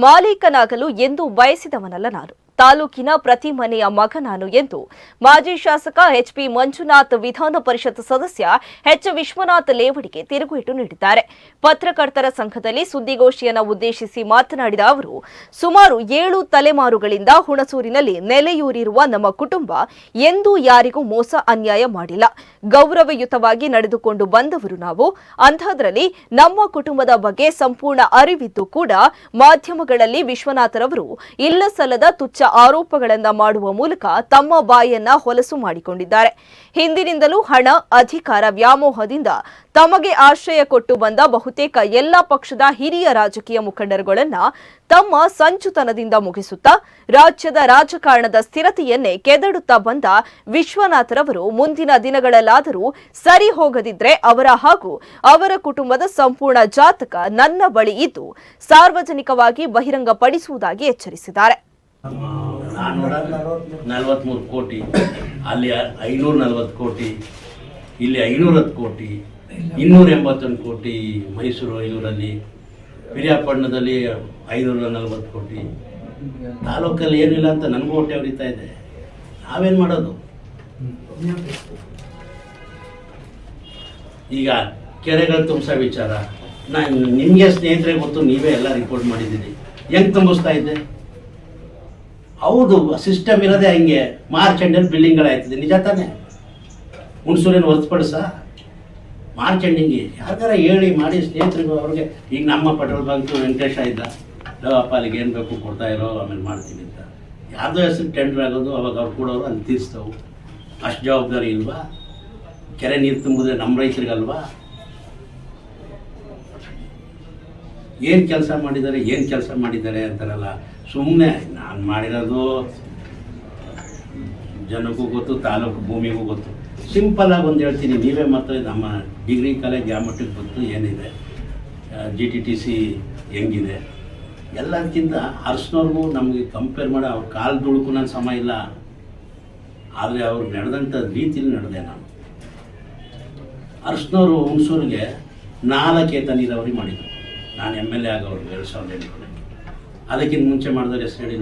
ಮಾಲೀಕನಾಗಲು ಎಂದು ಬಯಸಿದವನಲ್ಲ ನಾನು. ತಾಲೂಕಿನ ಪ್ರತಿ ಮನೆಯ ಮಗ ನಾನು ಎಂದು ಮಾಜಿ ಶಾಸಕ ಎಚ್ಪಿ ಮಂಜುನಾಥ್ ವಿಧಾನ ಪರಿಷತ್ ಸದಸ್ಯ ಎಚ್. ವಿಶ್ವನಾಥ್ ಲೇವಡಿಗೆ ತಿರುಗೇಟು ನೀಡಿದ್ದಾರೆ. ಪತ್ರಕರ್ತರ ಸಂಘದಲ್ಲಿ ಸುದ್ದಿಗೋಷ್ಠಿಯನ್ನು ಉದ್ದೇಶಿಸಿ ಮಾತನಾಡಿದ ಅವರು, ಸುಮಾರು ಏಳು ತಲೆಮಾರುಗಳಿಂದ ಹುಣಸೂರಿನಲ್ಲಿ ನೆಲೆಯೂರಿರುವ ನಮ್ಮ ಕುಟುಂಬ ಎಂದೂ ಯಾರಿಗೂ ಮೋಸ ಅನ್ಯಾಯ ಮಾಡಿಲ್ಲ. ಗೌರವಯುತವಾಗಿ ನಡೆದುಕೊಂಡು ಬಂದವರು ನಾವು. ಅಂಥದ್ರಲ್ಲಿ ನಮ್ಮ ಕುಟುಂಬದ ಬಗ್ಗೆ ಸಂಪೂರ್ಣ ಅರಿವಿದ್ದು ಕೂಡ ಮಾಧ್ಯಮಗಳಲ್ಲಿ ವಿಶ್ವನಾಥರವರು ಇಲ್ಲಸಲ್ಲದ ತುಚ್ಚ ಆರೋಪಗಳನ್ನ ಮಾಡುವ ಮೂಲಕ ತಮ್ಮ ಬಾಯನ್ನ ಹೊಲಸು ಮಾಡಿಕೊಂಡಿದ್ದಾರೆ. ಹಿಂದಿನಿಂದಲೂ ಹಣ, ಅಧಿಕಾರ, ವ್ಯಾಮೋಹದಿಂದ ತಮಗೆ ಆಶ್ರಯ ಕೊಟ್ಟು ಬಂದ ಬಹುತೇಕ ಎಲ್ಲ ಪಕ್ಷದ ಹಿರಿಯ ರಾಜಕೀಯ ಮುಖಂಡರುಗಳನ್ನ ತಮ್ಮ ಸಂಚುತನದಿಂದ ಮುಗಿಸುತ್ತಾ ರಾಜ್ಯದ ರಾಜಕಾರಣದ ಸ್ಥಿರತೆಯನ್ನೇ ಕೆದಡುತ್ತಾ ಬಂದ ವಿಶ್ವನಾಥರವರು ಮುಂದಿನ ದಿನಗಳಲ್ಲಾದರೂ ಸರಿ ಹೋಗದಿದ್ರೆ ಅವರ ಹಾಗೂ ಅವರ ಕುಟುಂಬದ ಸಂಪೂರ್ಣ ಜಾತಕ ನನ್ನ ಬಳಿ ಇದ್ದು ಸಾರ್ವಜನಿಕವಾಗಿ ಬಹಿರಂಗಪಡಿಸುವುದಾಗಿ ಎಚ್ಚರಿಸಿದ್ದಾರೆ. ನಾನ್ನೂರ ಕೋಟಿ, ಅಲ್ಲಿ ಐನೂರ ನಲವತ್ತು ಕೋಟಿ, ಇಲ್ಲಿ ಐನೂರ ಹತ್ತು ಕೋಟಿ, ಇನ್ನೂರ ಎಂಬತ್ತೊಂದು ಕೋಟಿ ಮೈಸೂರು ಐನೂರಲ್ಲಿ ಪಿರಿಯಾಪಟ್ಟಣದಲ್ಲಿ ಐನೂರ ನಲ್ವತ್ತು ಕೋಟಿ. ತಾಲೂಕಲ್ಲಿ ಏನಿಲ್ಲ ಅಂತ ನನಗೂ ಹೊಟ್ಟೆ ಹೊಡಿತಾ ಇದೆ. ನಾವೇನು ಮಾಡೋದು? ಈಗ ಕೆರೆಗಳು ತುಂಬಿಸೋ ವಿಚಾರ. ನಾನು ನಿಮಗೆ ಸ್ನೇಹಿತರೆ ಗೊತ್ತು, ನೀವೇ ಎಲ್ಲ ರಿಪೋರ್ಟ್ ಮಾಡಿದ್ದೀನಿ ಹೆಂಗೆ ತುಂಬಿಸ್ತಾ ಇದ್ದೆ? ಹೌದು ಸಿಸ್ಟಮ್ ಇರೋದೇ ಹಂಗೆ. ಮಾರ್ಚ್ ಎಂಡಲ್ಲಿ ಬಿಲ್ಡಿಂಗ್ಗಳಾಯ್ತದೆ ನಿಜ ತಾನೇ? ಹುಣಸೂರೇನು ಹೊರತುಪಡಿಸ ಮಾರ್ಚ್ ಎಂಡಿಂಗ್ಗೆ ಯಾರ್ದಾರ ಹೇಳಿ, ಮಾಡಿ ಸ್ನೇಹಿತರಿಗೂ ಅವ್ರಿಗೆ. ಈಗ ನಮ್ಮ ಪೆಟ್ರೋಲ್ ಬಂಕ್ ವೆಂಕಟೇಶ ಇದ್ದ. ಅಪ್ಪ ಅಲ್ಲಿಗೆ ಏನು ಬೇಕು ಕೊಡ್ತಾ ಇರೋ, ಆಮೇಲೆ ಮಾಡ್ತೀನಿ ಅಂತ. ಯಾರ್ದೋ ಹೆಸರು ಟೆಂಡರ್ ಆಗೋದು, ಅವಾಗ ಅವ್ರು ಕೊಡೋರು ಅಲ್ಲಿ ತೀರಿಸ್ತವು ಅಷ್ಟು ಜವಾಬ್ದಾರಿ ಇಲ್ವಾ? ಕೆರೆ ನೀರು ತುಂಬಿದ್ರೆ ನಮ್ಮ ರೈತರಿಗಲ್ವಾ? ಏನು ಕೆಲಸ ಮಾಡಿದ್ದಾರೆ, ಏನು ಕೆಲಸ ಮಾಡಿದ್ದಾರೆ ಅಂತಾರಲ್ಲ ಸುಮ್ಮನೆ ನಾನು ಮಾಡಿರೋದು ಜನಕ್ಕೂ ಗೊತ್ತು, ತಾಲೂಕು ಭೂಮಿಗೂ ಗೊತ್ತು. ಸಿಂಪಲ್ ಆಗಿ ಒಂದು ಹೇಳ್ತೀನಿ, ನೀವೇ ಮತ್ತು ನಮ್ಮ ಡಿಗ್ರಿ ಕಾಲೇಜ್ ಯಾವ ಮಟ್ಟಕ್ಕೆ ಗೊತ್ತು ಏನಿದೆ. ಜಿ ಟಿ ಟಿ ಸಿ ಹೆಂಗಿದೆ. ಎಲ್ಲದಕ್ಕಿಂತ ಅರ್ಸ್ನವ್ರಿಗೂ ನಮಗೆ ಕಂಪೇರ್ ಮಾಡಿ ಅವ್ರ ಕಾಲು ದುಡುಕು ನನ್ನ ಸಮ ಇಲ್ಲ. ಆದರೆ ಅವ್ರು ನಡೆದಂಥ ರೀತಿಲಿ ನಡೆದೆ ನಾನು. ಅರ್ಸ್ನವರು ಹುಣಸೂರಿಗೆ ನಾಲ್ಕು ನೀರಾವರಿ ಮಾಡಿದರು. ನಾನು ಎಂ ಎಲ್ ಎ ಆಗೋರು ಎರಡು ಸಾವಿರದ ಎಂಟರಲ್ಲಿ ಅದಕ್ಕಿಂತ ಮುಂಚೆ ಮಾಡಿದರೆ ಹೆಸರು ಹೇಳಿ